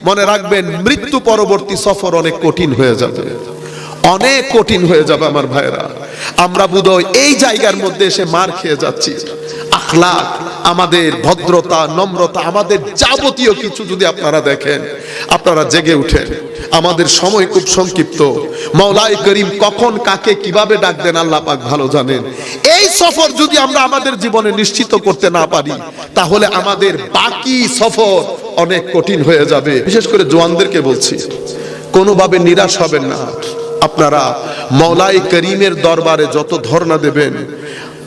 মনে রাখবেন, মৃত্যু পরবর্তী সফর অনেক কঠিন হয়ে যাবে। অনেক কঠিন হয়ে যাবে আমার ভাইরা আমরা বোধহয় এই জায়গার মধ্যে এসে মার খেয়ে যাচ্ছি। আমাদের ভদ্রতা, নম্রতা, আমাদের যাবতীয় কিছু যদি আপনারা দেখেন, আপনারা জেগে উঠেন। আমাদের সময় খুব সংক্ষিপ্ত। মৌলাই করিম কখন কাকে কীভাবে ডাক দেন আল্লাহ পাক ভালো জানেন। এই সফর যদি আমরা আমাদের জীবনে নিশ্চিত করতে না পারি, তাহলে আমাদের বাকি সফর অনেক কঠিন হয়ে যাবে। বিশেষ করে জোয়ানদেরকে বলছি, কোনোভাবে নিরাশ হবেন না। আপনারা মৌলাই করিমের দরবারে যত ধর্ণা দেবেন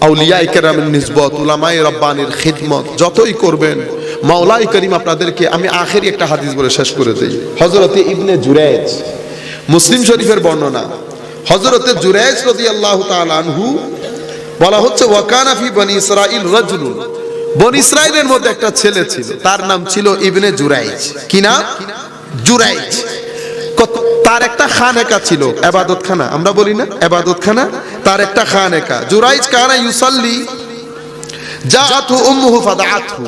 আউলিয়াই কেরামের নিসবত উলামাই রব্বানির খিদমত, যতই করবেন মাওলাই করিম আপনাদেরকে আমি আখেরি একটা হাদিস বলে শেষ করে দেই। হজরতে ইবনে জুরাইজ, মুসলিম শরীফের বর্ণনা। হজরতে জুরাইজ রাদিয়াল্লাহু তাআলা আনহু বলা হচ্ছে ওয়াকানা ফি বনি ইসরাইল রাজুলুন। বনি ইসরাইলের মধ্যে একটা ছেলে ছিল। তার নাম ছিল ইবনে জুরাইজ। কি নাম? জুরাইজ। তার একটা খানেকা ছিল। এবাদত খানা আমরা বলি না? এবাদত খানা তার একটা খানেকা। জুরাইজ কানা ইউসাল্লি জাআতহু উম্মুহু ফাদাআতহু।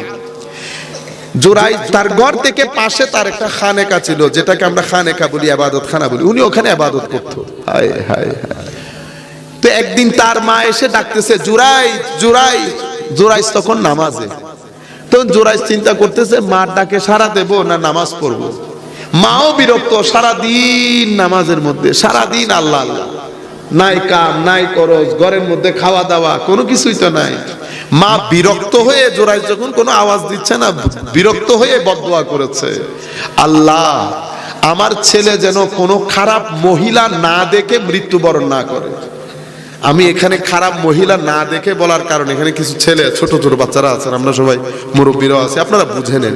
জুরাইজ তার ঘর থেকে পাশে তার একটা খানেকা ছিল, যেটাকে আমরা খানেকা বলি এবাদত খানা বলি। উনি ওখানে এবাদত করতো। হায় হায় হায়। তো একদিন তার মা এসে ডাকতেছে জুরাই জুরাই জুরাইজ তখন নামাজে। তখন জুরাইজ চিন্তা করতেছে, মার ডাকে সারা দেব না নামাজ পড়ব? মাও বিরক্ত সারা দিন নামাজের মধ্যে সারা দিন আল্লাহ আল্লাহ। নাই কাম, নাই করজ ঘরের মধ্যে খাওয়া দাওয়া, কোনো কিছুই তো নাই। মা বিরক্ত হয়ে জোড়ায় যখন কোনো আওয়াজ দিচ্ছে না, বিরক্ত হয়ে বদোয়া করেছে। আল্লাহ, আমার ছেলে যেন কোনো খারাপ মহিলা না দেখে মৃত্যুবরণ না করে। আমি এখানে খারাপ মহিলা না দেখে বলার কারণে এখানে কিছু ছেলে, ছোট ছোট বাচ্চারা আছেন, আমরা সবাই মুরব্বীরাও আছে। আপনারা বুঝে নেন।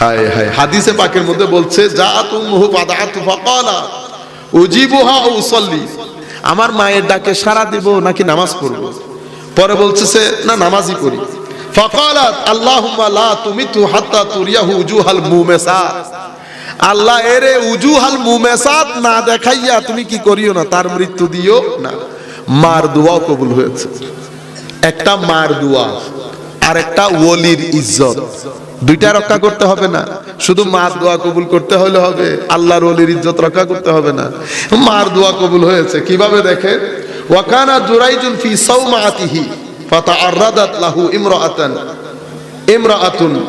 হায় হায়, হাদিসে পাকের মধ্যে বলছে যা তুমহু বাদাতু ফাকালা উজিবুহা উসাল্লি আমার মায়ের ডাকে সারা দিব নাকি নামাজ পড়ব? পরে বলতেছে না, নামাজই পড়ি ফাকালাত, আল্লাহুম্মা লা তুমিতু হাত্তা তুরিয়াহু উজুহাল মুমেসাত আল্লাহ এরে উজুহাল মুমেসাত না দেখাইয়া তুমি কি করিও না? তার মৃত্যু দিও না। মার দোয়াও কবুল হয়েছে। একটা মার দোয়া আর একটা ওলির ইজ্জত। দুইটা রক্ষা করতে হবে না। শুধু মার দোয়া কবুল করতে হলে হবে, আল্লাহর ওলির ইজ্জত রক্ষা করতে হবে না। মার দোয়া কবুল হয়েছে। কীভাবে দেখে ওয়াকানা জুরাইজুন ফি সাওমাতিহি, ফাতাআররাদাত লাহু ইমরাআতান। ইমরাআতুন।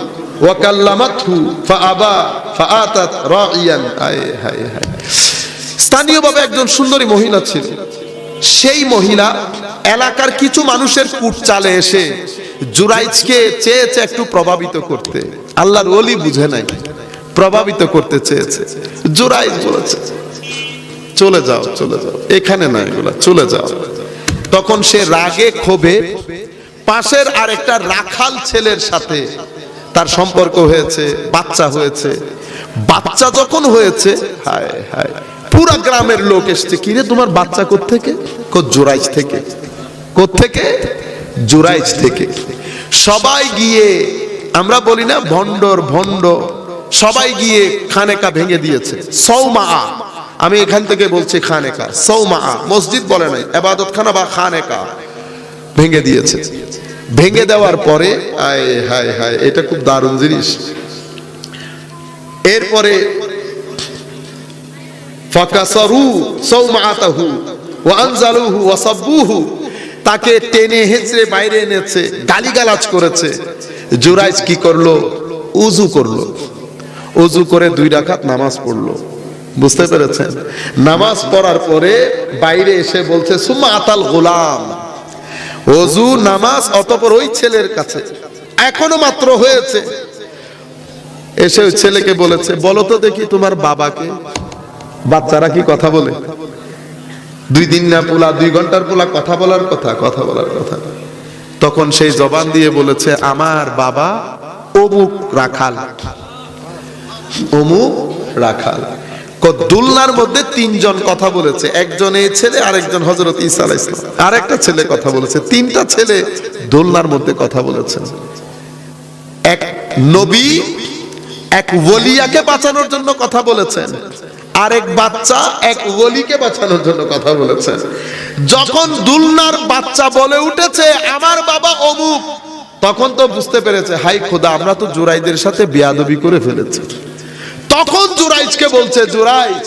স্থানীয়ভাবে একজন সুন্দরী মহিলা ছিল। সেই মহিলা এলাকার কিছু মানুষের কুট চালে এসে জুরাইজকে চেয়েছে একটু প্রভাবিত করতে। আল্লাহর ওলি বুঝে নাই, প্রভাবিত করতে চেয়েছে। জুরাইজ বলেছে, চলে যাও চলে যাও। এখানে না এগুলা, চলে যাও। তখন সে রাগে ক্ষোভে পাশের আরেকটা রাখাল ছেলের সাথে তার সম্পর্ক হয়েছে, বাচ্চা হয়েছে। বাচ্চা যখন হয়েছে, হায় হায়, পুরা গ্রামের লোক এসছে, কিরে, তোমার বাচ্চা কোত্থেকে? জোরাইজ থেকে। কোত্থেকে? জোরাইজ থেকে। সবাই গিয়ে, আমরা বলি না, ভণ্ডর, ভণ্ড, সবাই গিয়ে খানেকা ভেঙে দিয়েছে। সৌমা আমি এখান থেকে বলছি খানেকা সৌমা মসজিদ বলে নাই এবাদত খানা বা খানেকা ভেঙে দিয়েছে। ভেঙে দেওয়ার পরে, আয় হায় হায়, এটা খুব দারুণ জিনিস। এরপরে তাকে টেনে হেঁচড়ে বাইরে এনেছে, গালিগালাজ করেছে। জুরাইজ কি করল? উজু করল। উজু করে দুই রাকাত নামাজ পড়ল। বুঝতে পেরেছেন? নামাজ পড়ার পরে বাইরে এসে বলছে সুমা আতাল গোলাম। অজু নামাজ, অতপর ওই ছেলের কাছে। এখনও মাত্র হয়েছে। এসে ওই ছেলেকে বলেছে, বলো তো দেখি তোমার বাবাকে। বাচ্চারা কি কথা বলে? দুই দিন না পোলা, দুই ঘণ্টার পোলা কথা বলার কথা কথা বলার কথা। তখন সেই জবান দিয়ে বলেছে, আমার বাবা অমুক রাখাল। অমুক রাখাল। দুলনার মধ্যে তিনজন কথা বলেছে। একজন এই ছেলে, আরেকজন হজরত ইসা আলাইহিস সালাম। আরেকটা ছেলে কথা বলেছে। তিনটা ছেলে দোলনার মধ্যে কথা বলেছেন। এক নবী, এক ওলিয়াকে বাঁচানোর জন্য কথা বলেছেন। আরেক বাচ্চা, এক ওলিকে বাঁচানোর জন্য কথা বলেছেন। যখন দুলনার বাচ্চা বলে উঠেছে, আমার বাবা অমুক, তখন তো বুঝতে পেরেছে হাই খোদা, আমরা তো জুরাইদের সাথে বেয়াদবি করে ফেলেছি। তখন জুরাইজকে বলছে, জুরাইজ,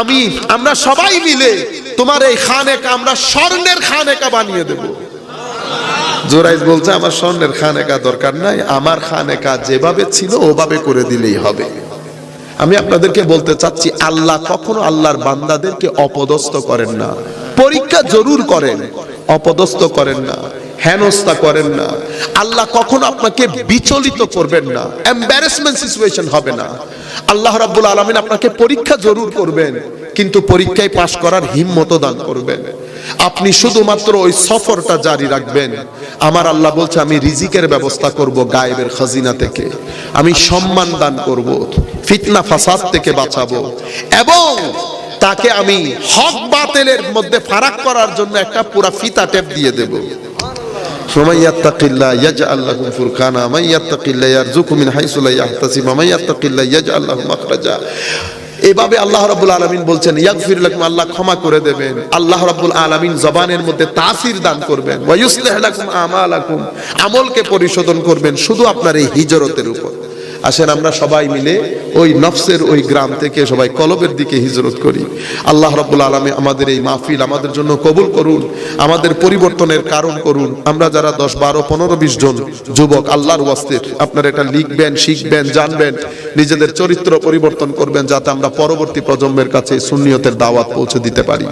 আমি, আমরা সবাই মিলে তোমার এই খানেকা, আমরা স্বর্ণের খানেকা বানিয়ে দেব। জোরাইজ বলছে, আমার স্বর্ণের খানেকা দরকার নাই, আমার খানেকা যেভাবে ছিল, ওভাবে করে দিলেই হবে। আমি আপনাদেরকে বলতে চাচ্ছি, আল্লাহ কখনো আল্লাহর বান্দাদেরকে অপদস্থ করেন না। পরীক্ষা জরুর করেন, অপদস্থ করেন না। হেনস্থা করেন না। আল্লাহ কখনো আপনাকে বিচলিত করবেন না। এম্বারেসমেন্ট সিচুয়েশন হবে না। আল্লাহ রাব্বুল আলামিন আপনাকে পরীক্ষা জরুর করবেন, কিন্তু পরীক্ষায় পাশ করার হিম্মত দান করবেন। আপনি শুধুমাত্র ওই সফরটা জারি রাখবেন। আমার আল্লাহ বলছে, আমি রিজিকের ব্যবস্থা করব গায়েবের খাজিনা থেকে। আমি সম্মান দান করব, ফিতনা ফাসাদ থেকে বাঁচাবো। এবং তাকে আমি হক বাতিলের মধ্যে ফারাক করার জন্য একটা পুরা ফিতা টেপ দিয়ে দেব। ومن يتق الله يجعل له فرقانا من يتق الله يرزقه من حيث لا يحتسب ومن يتق الله يجعل له مخرجا এভাবে আল্লাহ রাব্বুল আলামিন বলছেন ইয়াগফির লাকুম আল্লাহ ক্ষমা করে দেবেন আল্লাহ রাব্বুল আলামিন জবানের মধ্যে তাসির দান করবেন ওয়া ইউসলিহ লাকুম আমালাকুম আমলকে পরিশোধন করবেন শুধু আপনার এই হিজরতের উপর আসেন, আমরা সবাই মিলে ওই নফসের ওই গ্রাম থেকে সবাই কলবের দিকে হিজরত করি। আল্লাহ রাব্বুল আলমী আমাদের এই মাহফিল আমাদের জন্য কবুল করুন, আমাদের পরিবর্তনের কারণ করুন। আমরা যারা দশ, বারো, পনেরো, বিশ জন যুবক, আল্লাহর ওয়াস্তের আপনারা এটা লিখবেন, শিখবেন, জানবেন, নিজেদের চরিত্র পরিবর্তন করবেন যাতে আমরা পরবর্তী প্রজন্মের কাছে সুন্নিয়তের দাওয়াত পৌঁছে দিতে পারি।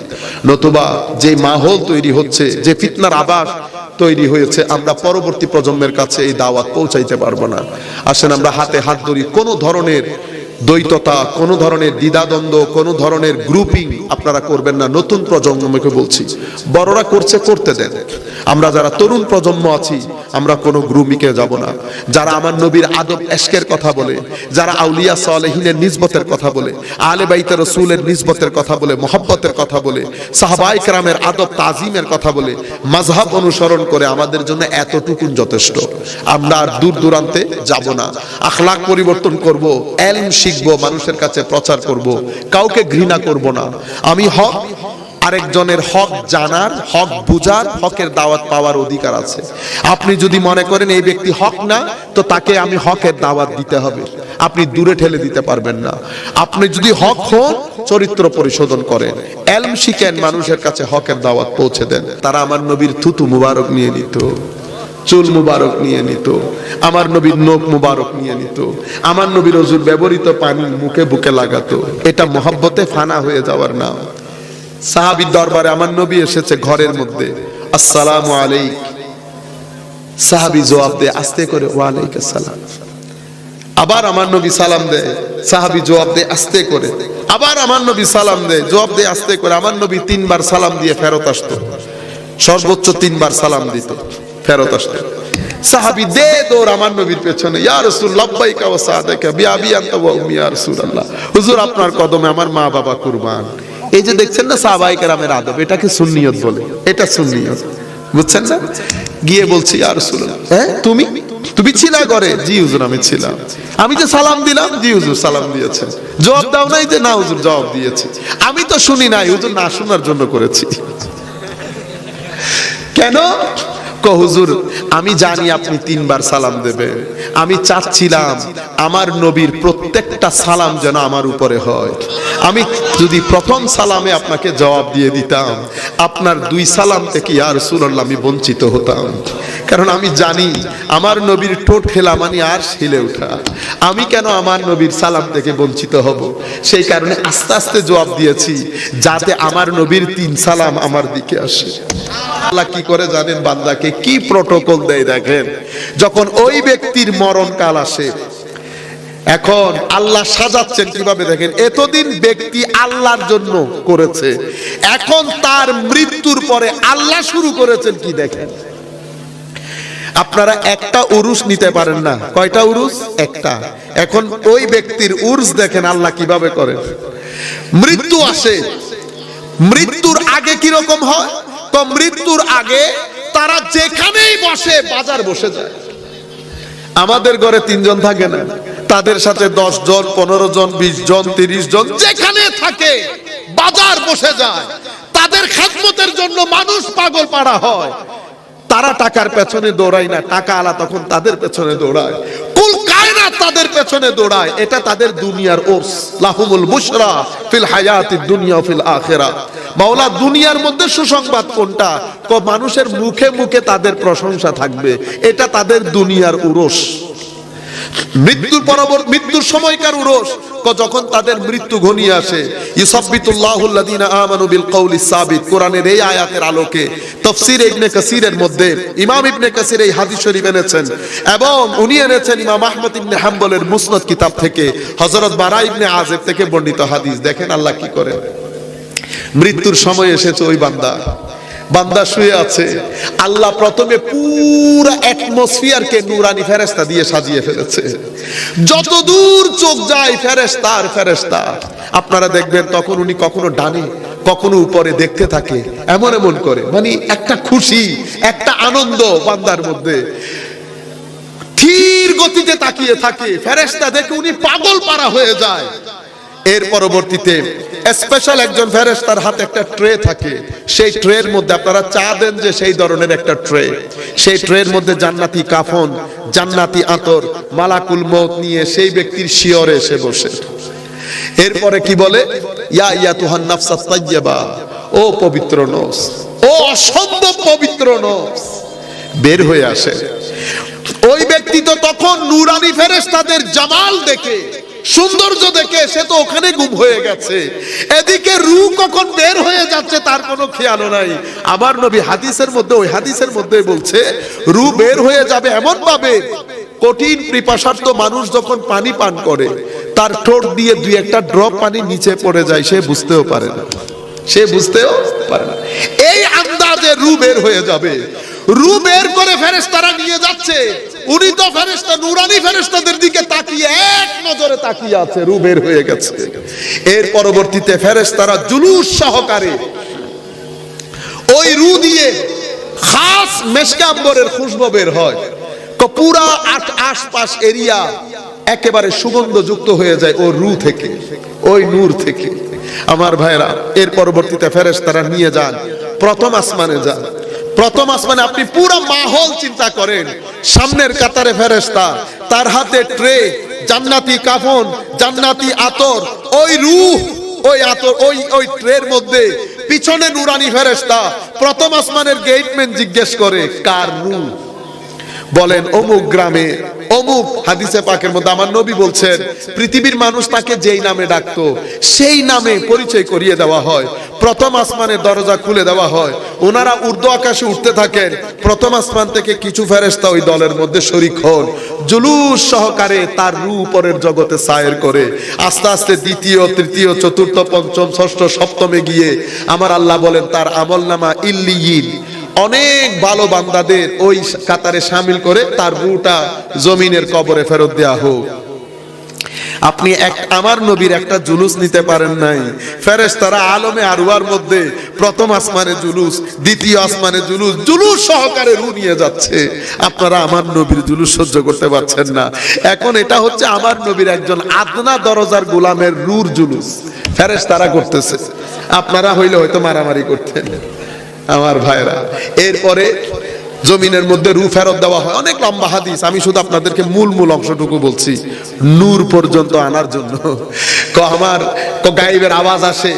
নতুবা যে মাহল তৈরি হচ্ছে, যে ফিতনার আবাস তৈরি হয়েছে, আমরা পরবর্তী প্রজন্মের কাছে এই দাওয়াত পৌঁছাইতে পারব না। আসেন, আমরা হাতে হাত ধরি, কোনো ধরনের দ্বৈততা, কোনো ধরনের দ্বিধাদ্বন্দ্ব, কোনো ধরনের গ্রুপিং আপনারা করবেন না, নতুন প্রজন্মকে বলছি। বড়রা করছে, করতে দেন। আমরা যারা তরুণ প্রজন্ম আছি, আমরা কোনো গ্রুমিকে যাব না। যারা আমার নবীর আদব এশকের কথা বলে, যারা আউলিয়া সালেহিনের নিজবতের কথা বলে আলে বাইতে রসুলের নিজবতের কথা বলে, মোহাব্বতের কথা বলে সাহাবাই কেরামের আদব তাজিমের কথা বলে মাঝহাব অনুসরণ করে আমাদের জন্য এতটুকুন যথেষ্ট। আমরা আর দূর দূরান্তে যাব না। আখলাক পরিবর্তন করব, এলম শিখব, মানুষের কাছে প্রচার করব, কাউকে ঘৃণা করব না। আমি হক, আরেকজনের হক জানার, হক বুঝার, হকের দাওয়াত পাওয়ার অধিকার আছে। আপনি যদি মনে করেন এই ব্যক্তি হক না, তো তাকে আমি হকের দাওয়াত দিতে হবে। আপনি দূরে ঠেলে দিতে পারবেন না। আপনি যদি হক হন, চরিত্র পরিশোধন করেন। এলম শিখেন, মানুষের কাছে হকের দাওয়াত পৌঁছে দেন। তারা আমার নবীর থুতু মুবারক নিয়ে নিত। চুল মুবারক নিয়ে নিত, আমার নবীর নোক মুবারক নিয়ে নিত, আমার নবীর অজুর ব্যবহৃত পানি মুখে বুকে লাগাতো। এটা মহাব্বতে ফানা হয়ে যাওয়ার নাম। সাহাবির দরবারে আমার নবী এসেছে ঘরের মধ্যে। আসসালামু আলাইক। সাহাবি জবাব দেয়, আস্তে করে ওয়ালাইক আসসালাম। আবার আমার নবী সালাম দেয়, সাহাবি জবাব দেয়, আস্তে করে। আবার আমার নবী সালাম দেয়, জবাব দেয়, আস্তে করে। আমার নবী তিনবার সালাম দিয়ে ফেরত আসতো। সর্বোচ্চ তিনবার সালাম দিত। ফেরত আসতো। সাহাবি দে দৌড় আমার নবীর পেছনে। ইয়া রাসূল লাব্বাইকা ওয়া সাদাকা বিআবি আনতা ওয়া উম্মি, ইয়া রাসূলুল্লাহ। হুজুর, আপনার কদমে আমার মা বাবা কুরবান। এই যে দেখছেন না সাহাবাই কেরামের আদব এটাকে সুন্নিয়ত বলে? এটা সুন্নিয়ত। বুঝছেন না? গিয়ে বলছি আর হ্যাঁ তুমি? তুমি ছিলা ঘরে? জি হুজুর, আমি ছিলাম। আমি যে সালাম দিলাম, জি হুজুর, সালাম দিয়েছে। জবাব দাও নাই যে না, হুজুর, জবাব দিয়েছে। আমি তো শুনি নাই, হুজুর, না শোনার জন্য করেছি। কেন? হুজুর, আমি জানি আপনি তিনবার সালাম দেবেন। আমি চাচ্ছিলাম আমার নবীর প্রত্যেকটা সালাম যেন আমার উপরে হয়। আমি যদি প্রথম সালামে আপনাকে জবাব দিয়ে দিতাম, আপনার দুই সালাম থেকে আর সুরাল্লাহ আমি বঞ্চিত হতাম। কারণ আমি জানি আমার নবীর ঠোঁট হেলা মানে আর শিলে ওঠা। আমি কেন আমার নবীর সালাম থেকে বঞ্চিত হব? সেই কারণে আস্তে আস্তে জবাব দিয়েছি, যাতে আমার নবীর তিন সালাম আমার দিকে আসে। আল্লাহ কি করে জানেন বান্দাকে কি প্রটোকল দেয় দেখেন? যখন ওই ব্যক্তির মরণকাল আসে, এখন আল্লাহ সাজাচ্ছেন কীভাবে দেখেন? এতদিন ব্যক্তি আল্লাহর জন্য করেছে, এখন তার মৃত্যুর পরে আল্লাহ শুরু করেছেন কি দেখেন? আপনারা একটা উরুস নিতে পারেন না। কয়টা উরুস? একটা। এখন ওই ব্যক্তির উরুস দেখেন আল্লাহ কীভাবে করেন। মৃত্যু আসে। মৃত্যুর আগে কি রকম হয়? তো মৃত্যুর আগে তারা যেখানেই বসে, বাজার বসে যায়। আমাদের ঘরে তিনজন থাকে না। তাদের সাথে দশ জন, পনেরো জন, বিশ জন, তিরিশ জন, যেখানে থাকে, বাজার বসে যায়। তাদের খাদমতের জন্য মানুষ পাগল পাড়া হয়। তারা টাকার পেছনে দৌড়ায় না, টাকা আলা তখন তাদের পেছনে দৌড়ায়। কুল কায়নাত তাদের পেছনে দৌড়ায়, এটা তাদের দুনিয়ার ওর্স। লাহুমুল বুশরা ফিল হায়াতি দুনিয়া ফিল আখিরা। মাওলা, দুনিয়ার মধ্যে সুসংবাদ কোনটা? তো মানুষের মুখে মুখে তাদের প্রশংসা থাকবে, এটা তাদের দুনিয়ার উরস মৃত্যুর পরবর্তী মৃত্যুর সময়কার উরস যখন তাদের মৃত্যু ঘনিয়ে আসে ইউসাব্বিতুল্লাহুল্লাযীনা আমানু বিল সাবিত, কোরআনের এই আয়াতের আলোকে ইবনে কাসিরের মধ্যে ইমাম ইবনে কাসির এই হাদিস শরীফ এনেছেন, এবং উনি এনেছেন ইমাম আহমদ ইবনে হাম্বলের কিতাব থেকে, হযরত বারা ইবনে থেকে বর্ণিত হাদিস। দেখেন আল্লাহ কি করে মৃত্যুর সময় এসেছে ওই বান্দা। বান্দা শুয়ে আছে। আল্লাহ প্রথমে পুরো অ্যাটমসফিয়ারকে নুরানি ফেরেস্তা দিয়ে সাজিয়ে ফেলেছে। যত দূর চোখ যায় ফেরেস্তা আর ফেরেস্তা আপনারা দেখবেন তখন উনি কখনো ডানে, কখনো উপরে দেখতে থাকে, এমন এমন করে। মানে একটা খুশি, একটা আনন্দ বান্দার মধ্যে। ধীর গতিতে তাকিয়ে থাকে। ফেরেস্তা দেখে উনি পাগল পারা হয়ে যায়। এর পরবর্তীতে স্পেশাল একজন ফেরেস্তার হাতে একটা ট্রে থাকে। সেই ট্রের মধ্যে আপনারা চা দেন যে সেই ধরনের একটা ট্রে সেই ট্রের মধ্যে জান্নাতি কাফন, জান্নাতি আতর, মালাকুল মৌত নিয়ে সেই ব্যক্তির শিয়রে এসে বসে। এরপরে কি বলে? ইয়া ইয়া তুহান নাফসা তাইয়্যিবা। ও পবিত্র নফস, ও অসম্ভব পবিত্র নফস। বের হয়ে আসে। ওই ব্যক্তি তো তখন নুরানি ফেরেশতাদের জামাল দেখে। সৌন্দর্য দেখে সে তো ওখানে গুম হয়ে গেছে। এদিকে রু কখন বের হয়ে যাচ্ছে তার কোনো খেয়ালও নাই। আমার নবী হাদিসের মধ্যে, ওই হাদিসের মধ্যে বলছে রু বের হয়ে যাবে এমন ভাবে কঠিন পিপাসার্থ মানুষ যখন পানি পান করে, তার ঠোঁট দিয়ে দুই একটা ড্রপ পানি নিচে পড়ে যায়, সে বুঝতেও পারে না। সে বুঝতেও পারে না। এই আন্দাজে রু বের হয়ে যাবে। রু বের করে ফেরেশতারা নিয়ে যাচ্ছে। উনি তো ফেরেশতা, নুরানি ফেরেশতাদের দিকে তাকিয়ে এক নজরে তাকিয়ে আছে, রু বের হয়ে গেছে। এর পরবর্তীতে ফেরেশতারা জুলুস সহকারে ওই রু দিয়ে খাস মেশকাম্বরের খুশবু বের হয়। তো পুরা আশপাশ এরিয়া একেবারে সুগন্ধ যুক্ত হয়ে যায় ও রু থেকে, ওই নূর থেকে। আমার ভাইরা এর পরবর্তীতে ফেরেশতারা নিয়ে যান, প্রথম আসমানে যান। প্রথম আসমানে আপনি পুরো মাহল চিন্তা করেন। সামনের কাতারে ফেরেস্তা তার হাতে ট্রে, জান্নাতি কাফন, জান্নাতি আতর, ওই রুহ, ওই আতর, ওই ওই ট্রের মধ্যে পিছনে নুরানি ফেরেস্তা প্রথম আসমানের গেটম্যান জিজ্ঞেস করে, কার রূহ? বলেন, অমুক গ্রামে, অমুক হাদিসে পাকের মধ্যে আমার নবী বলছেন, পৃথিবীর মানুষ তাকে যেই নামে ডাকতো, সেই নামে পরিচয় করিয়ে দেওয়া হয়। প্রথম আসমানের দরজা খুলে দেওয়া হয়। ওনারা উর্দু আকাশে উঠতে থাকেন। প্রথম আসমান থেকে কিছু ফেরেস্তা ওই দলের মধ্যে শরিক হন। জুলুস সহকারে তার রু উপরের জগতে সায়ের করে। আস্তে আস্তে দ্বিতীয়, তৃতীয়, চতুর্থ, পঞ্চম, ষষ্ঠ, সপ্তমে গিয়ে আমার আল্লাহ বলেন, তার আমলনামা ইল্লিয়িন। অনেক ভালো বান্দাদের ওই কাতারে সামিল করে তার রুটা জমিনের কবরে ফেরত দেয়া হোক। আপনি এক, আমার নবীর একটা জুলুস নিতে পারেন নাই। ফেরেশ তারা আলমে আরুয়ার মধ্যে প্রথম আসমানে জুলুস, দ্বিতীয় আসমানে জুলুস জুলুস সহকারে রু নিয়ে যাচ্ছে। আপনারা আমার নবীর জুলুস সহ্য করতে পারছেন না। এখন এটা হচ্ছে আমার নবীর একজন আদনা দরজার গোলামের রুর জুলুস। ফেরেশ তারা করতেছে। আপনারা হইলে হয়তো মারামারি করতেন। আমার ভাইরা। এরপরে জমিনের মধ্যে রু ফেরত দেওয়া হয়। অনেক লম্বা হাদিস। আমি শুধু আপনাদেরকে মূল মূল অংশটুকু বলছি। নূর পর্যন্ত আনার জন্য। আমার গাইবের আওয়াজ আসে।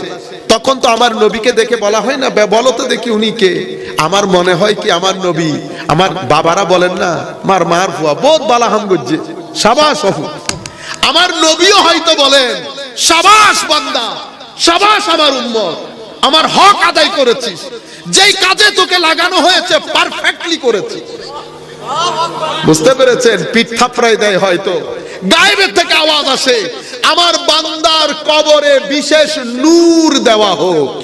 তখন তো আমার নবীকে দেখে বলা হয় না বলো তো দেখি উনি কে? আমার মনে হয় কি আমার নবী? আমার বাবারা বলেন না, মার মার ফুয়া বোধ বালা হাম গজ্জে সাবাস অহু আমার নবীও হয়তো বলেন, সাবাস বান্দা, সাবাস আমার উম্মত, আমার হক আদায় করেছিস। যেই কাজে তোকে লাগানো হয়েছে পারফেক্টলি করেছিস বুঝতে পেরেছেন? পিঠ থাপড়াই দেয় হয়তো। গায়েবের থেকে আওয়াজ আসে। আমার বান্দার কবরে বিশেষ নূর দেওয়া হোক।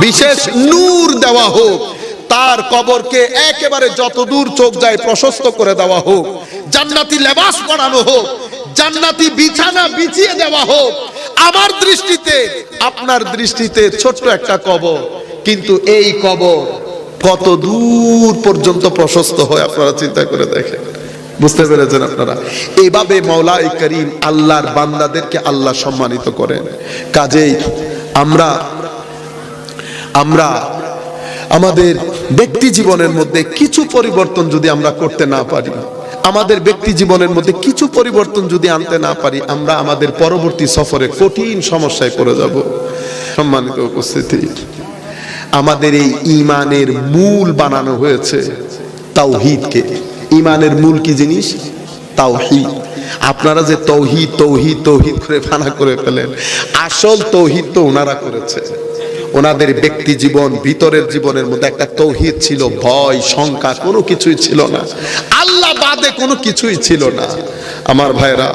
বিশেষ নূর দেওয়া হোক। তার কবরকে একেবারে যত দূর চোখ যায় প্রশস্ত করে দেওয়া হোক। জান্নাতি লেবাস পরানো হোক। জান্নাতি বিছানা বিছিয়ে দেওয়া হোক। আমার দৃষ্টিতে, আপনার দৃষ্টিতে ছোট্ট একটা কবর। কিন্তু এই কবর কত দূর পর্যন্ত প্রশস্ত হয় আপনারা চিন্তা করে দেখেন। বুঝতে পেরেছেন আপনারা? এইভাবে মাওলাই করিম আল্লাহর বান্দাদেরকে আল্লাহ সম্মানিত করেন। কাজেই আমরা আমরা আমাদের ব্যক্তি জীবনের মধ্যে কিছু পরিবর্তন যদি আমরা করতে না পারি, আমাদের ব্যক্তি জীবনের মধ্যে কিছু পরিবর্তন যদি আনতে না পারি, আমরা আমাদের পরবর্তী সফরে কঠিন সমস্যায় পড়ে যাব। সম্মানিত উপস্থিতি। আমাদের এই ইমানের মূল বানানো হয়েছে তাওহিদকে। ইমানের মূল কি জিনিস? তাওহিদ। আপনারা যে তৌহিদ তৌহিদ তৌহিদ করে ফানা করে ফেলেন, আসল তৌহিদ তো ওনারা করেছে। ওনাদের ব্যক্তি জীবন, ভিতরের জীবনের মধ্যে একটা তৌহিদ ছিল, ভয়, শঙ্কা, কোনো কিছুই ছিল না। আল্লাহ বাদে কোনো কিছুই ছিল না। আমার ভাইরা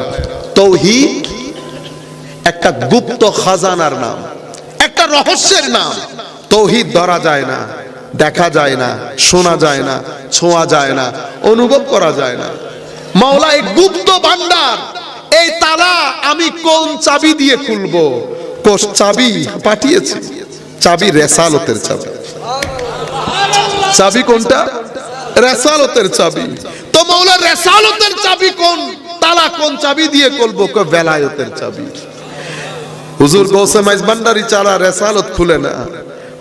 তৌহিদ একটা গুপ্ত খাজানার নাম, একটা রহস্যের নাম। তৌহিদ ধরা যায় না, দেখা যায় না, শোনা যায় না, ছোঁয়া যায় না, অনুভব করা যায় না। মাওলা এই গুপ্ত ভান্ডার এই তালা আমি কোন চাবি দিয়ে খুলবো? কোষ চাবি পাঠিয়েছি, চাবি রেসালতের চাবি। চাবি কোনটা? রেসালতের চাবি। তো মাওলা, রেসালতের চাবি কোন? তালা কোন চাবি দিয়ে খুলবো? কো বেলায়তের চাবি। হুজুর গৌসে মাইজ ভান্ডারি ছাড়া রেসালত খুলে না।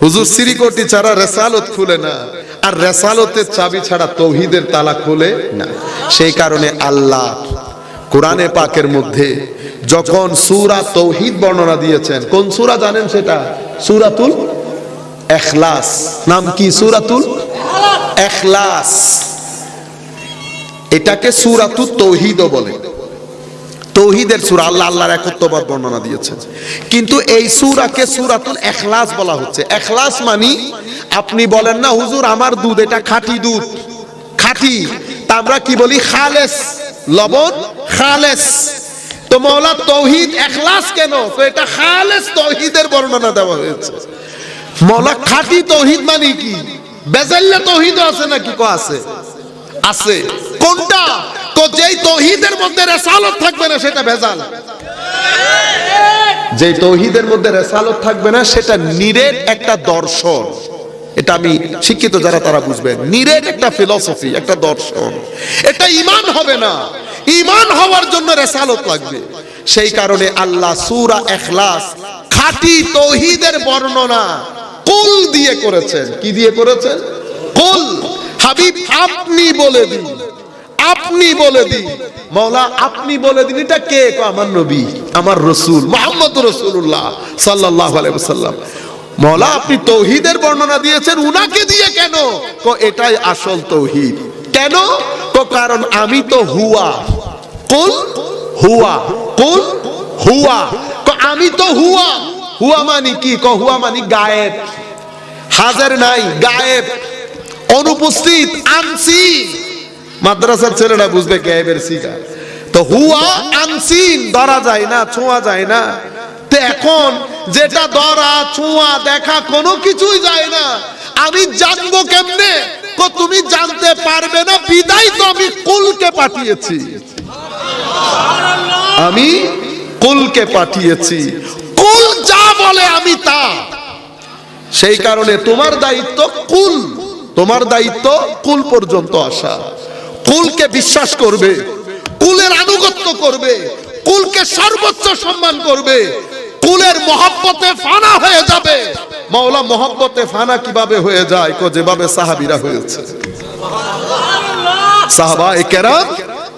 হুজুর সিরিকোটি ছাড়া রেসালত খুলে না, আর রেসালতের চাবি ছাড়া তৌহিদের তালা খুলে না। সেই কারণে আল্লাহ কোরআনে পাকের মধ্যে যখন সুরা তৌহিদ বর্ণনা দিয়েছেন, কোন সুরা জানেন সেটা? সুরাতুল এখলাস। নাম কি সুরাতুল? এখলাস। এটাকে সুরাতুল তৌহিদও বলে। তৌহিদের সূরা, আল্লাহ আল্লাহর একত্ববাদ বর্ণনা দিয়েছেন। কিন্তু এই সূরাকে সূরাতুল এখলাস বলা হচ্ছে। এখলাস মানে আপনি বলেন না, হুজুর, আমার দুধ, এটা খাঁটি দুধ। খাঁটি, তা আমরা কি বলি? খালেস। লবণ? খালেস। তো মৌলা তৌহিদ এখলাস কেন? তো এটা খালেস তৌহিদের বর্ণনা দেওয়া হয়েছে। মৌলা খাঁটি তৌহিদ মানে কি? বেজাল্লা তৌহিদ আছে নাকি? কো আছে? আছে। কোনটা? তো যেই তৌহিদের মধ্যে রেসালত থাকবে না, সেটা ভেজাল। যে তৌহিদের মধ্যে রেসালত থাকবে না, সেটা নিরেট একটা দর্শন। এটা আমি শিক্ষিত যারা, তারা বুঝবেন নিরেট একটা ফিলসফি একটা দর্শন। এটা ইমান হবে না। ইমান হওয়ার জন্য রেসালত লাগবে। সেই কারণে আল্লাহ সূরা ইখলাস খাঁটি তৌহিদের বর্ণনা কুল দিয়ে করেছেন। কি দিয়ে করেছেন? কুল। হাবিব আপনি বলে দিন। আপনি বলে দিন। মৌলা আপনি বলে দিন, এটা কে? কো আমার নবী, আমার রসুল, মোহাম্মদ রসুল্লাহ সাল্লাহ আলাইসাল্লাম মৌলা আপনি তৌহিদের বর্ণনা দিয়েছেন, উনাকে দিয়ে কেন? কো এটাই আসল তৌহিদ। কেন? তো কারণ আমি তো হুয়া। কুল হুয়া। কুল হুয়া। আমি তো হুয়া। হুয়া মানি কি? ক হুয়া মানি গায়েব। হাজার নাই, গায়েব। অনুপস্থিত, আনসি। মাদ্রাসার ছেলেরা বুঝবে গায়েবের সিগা। তো হুয়া আনসিন, ধরা যায় না, ছোঁয়া যায় না। তো এখন যেটা ধরা, ছোঁয়া দেখা কোনো কিছুই যায় না। আমি জানব কেমনে? তো তুমি জানতে পারবে না, বিদায় তো আমি কুলকে পাঠিয়েছি। আমি কুলকে পাঠিয়েছি। কুল যা বলে আমি তা। সেই কারণে তোমার দায়িত্ব কুল। তোমার দায়িত্ব কুল পর্যন্ত আসা। কুলকে বিশ্বাস করবে কুলের আনুগত্য করবে কুলকে সর্বোচ্চ সম্মান করবে কুলের মহব্বতে ফানা হয়ে যাবে। মাওলা মহব্বতে ফানা কীভাবে হয়ে যায়? কো যেভাবে সাহাবীরা হয়েছে। সাহাবা কেরাম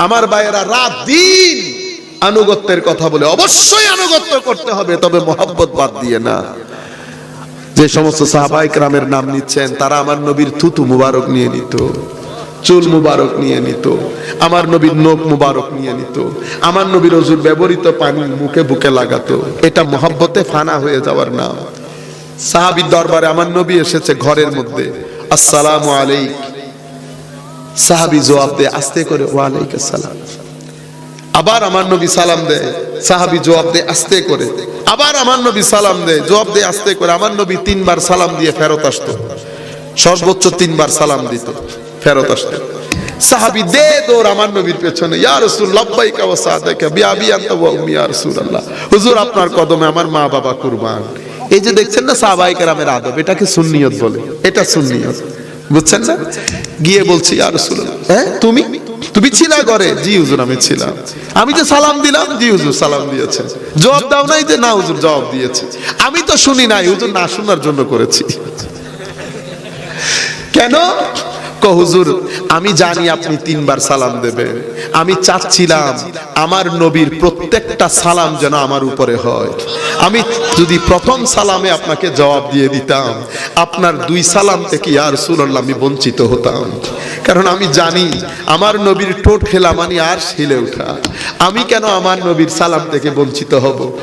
আমার ভাইয়েরা রাত দিন আনুগত্যের কথা বলে অবশ্যই আনুগত্য করতে হবে তবে মহব্বত বাদ দিয়ে না। যে সমস্ত সাহাবাই রামের নাম নিচ্ছেন, তারা আমার নবীর থুতু মুবারক নিয়ে নিত, চুল মুবারক নিয়ে নিত, আমার নবীর নোক মুবারক নিয়ে নিত, আমার নবীর অজুর ব্যবহৃত পানি মুখে বুকে লাগাতো। এটা মহব্বতে ফানা হয়ে যাওয়ার নাম। সাহাবির দরবারে আমার নবী এসেছে ঘরের মধ্যে। আসসালামু আলাইক। সাহাবি জবাব দেয়, আস্তে করে ওয়ালাইক আসসালাম। আবার আমার নবী সালাম দেয়। সাহাবি জবাব দেয়, আস্তে করে। আবার আমার নবী সালাম দেয়, জবাব দেয়, আস্তে করে। আমার নবী তিনবার সালাম দিয়ে ফেরত আসতো। সর্বোচ্চ তিনবার সালাম দিত, ফেরত আসতো। সাহাবি দে দৌড় আমার নবীর পেছনে। ইয়া হুজুর, আপনার কদমে আমার মা বাবা কুরবান। এই যে দেখছেন না সাহাবাই কেরামের আদব, এটাকে সুন্নিয়ত বলে। এটা সুন্নিয়ত। বুঝছেন না? গিয়ে বলছি, ইয়া রাসূলুল্লাহ হ্যাঁ তুমি? তুমি ছিলা করে জি, হুজুর, আমি ছিলাম। আমি তো সালাম দিলাম, জি, হুজুর, সালাম দিয়েছে। জবাব দাও নাই যে না, হুজুর, জবাব দিয়েছে। আমি তো শুনি নাই, হুজুর, না শোনার জন্য করেছি। কেন? হুজুর, আমি জানি আপনি তিনবার সালাম দেবেন। আমি চাচ্ছিলাম আমার নবীর প্রত্যেকটা সালাম যেন আমার উপরে হয়। আমি যদি প্রথম সালামে আপনাকে জবাব দিয়ে দিতাম, আপনার দুই সালাম থেকে আর সুল্লাহ আমি বঞ্চিত হতাম। কারণ আমি জানি আমার নবীর ঠোঁট খেলা মানে আর ছিলে ওঠা। আমি কেন আমার নবীর সালাম থেকে বঞ্চিত হব?